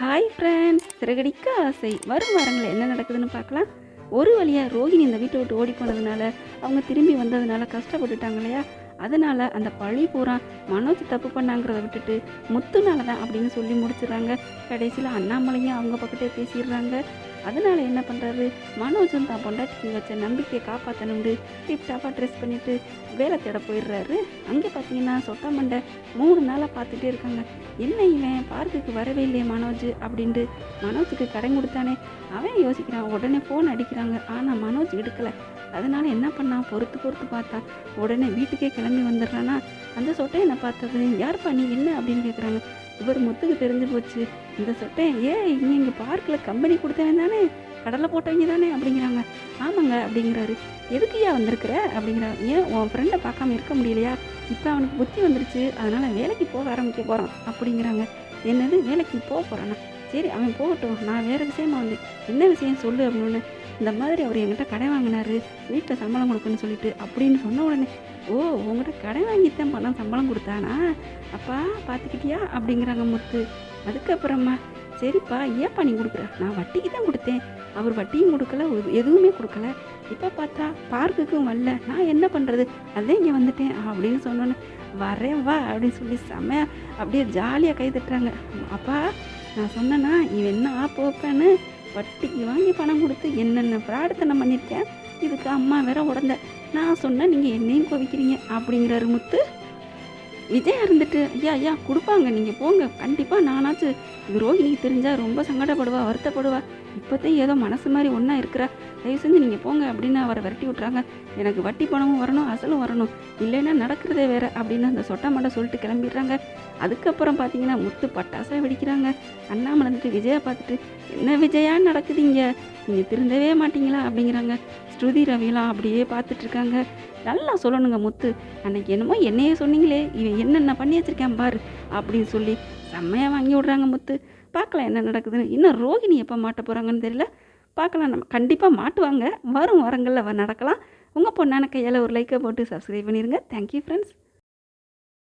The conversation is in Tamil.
ஹாய் ஃப்ரெண்ட்ஸ் சிறகடிக்க ஆசை. வரும் வாரங்களில் என்ன நடக்குதுன்னு பார்க்கலாம். ஒரு வழியாக ரோஹிணி இந்த வீட்டை விட்டு ஓடி போனதுனால அவங்க திரும்பி வந்ததுனால கஷ்டப்பட்டுட்டாங்க இல்லையா அதனால் அந்த பழி பூரா மனோஜ் தப்பு பண்ணாங்கிறத விட்டுட்டு முத்துனால தான் அப்படின்னு சொல்லி முடிச்சிடுறாங்க. கடைசியில் அண்ணாமலையும் அவங்க பக்கத்தே பேசிடுறாங்க. அதனால என்ன பண்ணுறாரு மனோஜும் தான் பொண்டாட்டிக்கு வச்ச நம்பிக்கையை காப்பாற்றணும்னு டிப்டாப்பாக ட்ரெஸ் பண்ணிட்டு வேலை தேட போயிடுறாரு. அங்கே பார்த்தீங்கன்னா சொட்ட மண்டை மூணு நாளாக பார்த்துட்டே இருக்காங்க. என்ன இவன் பார்க்குக்கு வரவே இல்லையே மனோஜ் அப்படின்ட்டு மனோஜுக்கு கடன் கொடுத்தானே. அவன் யோசிக்கிறான் உடனே ஃபோன் அடிக்கிறாங்க. ஆனால் மனோஜ் எடுக்கலை. அதனால் என்ன பண்ணான் பொறுத்து பொறுத்து பார்த்தா உடனே வீட்டுக்கே கிளம்பி வந்துடுறானா? அந்த சொட்டை என்ன பார்த்தது யார்ப்பா நீ? என்ன? அப்படின்னு கேட்குறாங்க இவர் முத்துக்கு தெரிஞ்சு போச்சு. இந்த சொட்டேன் ஏன் இங்கே இங்கே பார்க்கில் கம்பெனி கொடுத்தவன் தானே? கடலை போட்டவங்க தானே? அப்படிங்கிறாங்க. ஆமாங்க அப்படிங்கிறாரு. எதுக்குயா வந்திருக்கிற? அப்படிங்கிறாரு. ஏன் உன் ஃப்ரெண்டை பார்க்காம இருக்க முடியலையா? இப்போ அவனுக்கு புத்தி வந்துருச்சு. அதனால் வேலைக்கு போக ஆரம்பிக்க போகிறான் அப்படிங்கிறாங்க. என்னது? வேலைக்கு போக போகிறானா சரி அவன் போகட்டும். நான் வேறு விஷயமா வந்து என்ன விஷயம் சொல்லு அப்படின்னு. இந்த மாதிரி அவர் என்கிட்ட கடை வாங்கினாரு. வீட்டில் சம்பளம் கொடுக்குன்னு சொல்லிட்டு அப்படின்னு சொன்ன உடனே ஓ உங்கள்கிட்ட கடன் வாங்கித்தான் பணம் சம்பளம் கொடுத்தானா? அப்பா பார்த்துக்கிட்டியா? அப்படிங்கிறாங்க முத்து. அதுக்கப்புறமா சரிப்பா ஏன்ப்பா நீ கொடுக்குற? நான் வட்டிக்கு தான் கொடுத்தேன். அவர் வட்டியும் கொடுக்கல ஒரு- எதுவுமே கொடுக்கல. இப்போ பார்த்தா பார்க்குக்கும் வரல. நான் என்ன பண்ணுறது அதே இங்கே வந்துட்டேன். அப்படின்னு சொன்னோன்னே வரேன் வா அப்படின்னு சொல்லி செம்ம அப்படியே ஜாலியாக கை தட்டுறாங்க. அப்பா நான் சொன்னேன்னா இவன் என்ன ஆப்பு வட்டிக்கு வாங்கி பணம் கொடுத்து என்னென்ன பிரார்த்தனை பண்ணியிருக்கேன்? இதுக்கு அம்மா வேற உடந்த நான் சொன்னேன் நீங்கள் என்னையும் கோவிக்கிறீங்க அப்படிங்கிறாரு முத்து. விஜய் இருந்துட்டு ஐயா ஐயா கொடுப்பாங்க நீங்கள் போங்க. கண்டிப்பாக நானாச்சும் இது ரோஹிணிக்கு தெரிஞ்சால் ரொம்ப சங்கடப்படுவா வருத்தப்படுவா. இப்போத்தையும் ஏதோ மனசு மாதிரி ஒன்றா இருக்கிறா. தயவு செஞ்சு நீங்கள் போங்க அப்படின்னு அவரை விரட்டி விட்றாங்க எனக்கு வட்டி பணமும் வரணும் அசலும் வரணும். இல்லைன்னா நடக்கிறதே வேறு அப்படின்னு அந்த சொட்டை மண்டை சொல்லிட்டு கிளம்பிடுறாங்க. அதுக்கப்புறம் பார்த்தீங்கன்னா முத்து பட்டாசாக வெடிக்கிறாங்க. அண்ணாமலை வந்துட்டு விஜயை பார்த்துட்டு என்ன விஜயா நடக்குது இங்கே? நீங்கள் திருந்தவே மாட்டீங்களா? அப்படிங்கிறாங்க. ஸ்ருதி ரவிலாம் அப்படியே பார்த்துட்ருக்காங்க நல்லா சொல்லணுங்க முத்து. அன்னைக்கு என்னமோ என்னையே சொன்னீங்களே இவன் என்னென்ன பண்ணி வச்சிருக்கேன் பாரு அப்படின்னு சொல்லி செம்மையாக வாங்கி விட்றாங்க முத்து. பார்க்கலாம் என்ன நடக்குதுன்னு. இன்னும் ரோகிணி எப்போ மாட்ட போகிறாங்கன்னு தெரியல. பார்க்கலாம் நம்ம. கண்டிப்பாக மாட்டுவாங்க. வரும் வாரங்களில் வ- நடக்கலாம். உங்கள் பொண்ணான கையால் ஒரு லைக்கை போட்டு சப்ஸ்கிரைப் பண்ணிடுங்க தேங்க்யூ ஃப்ரெண்ட்ஸ்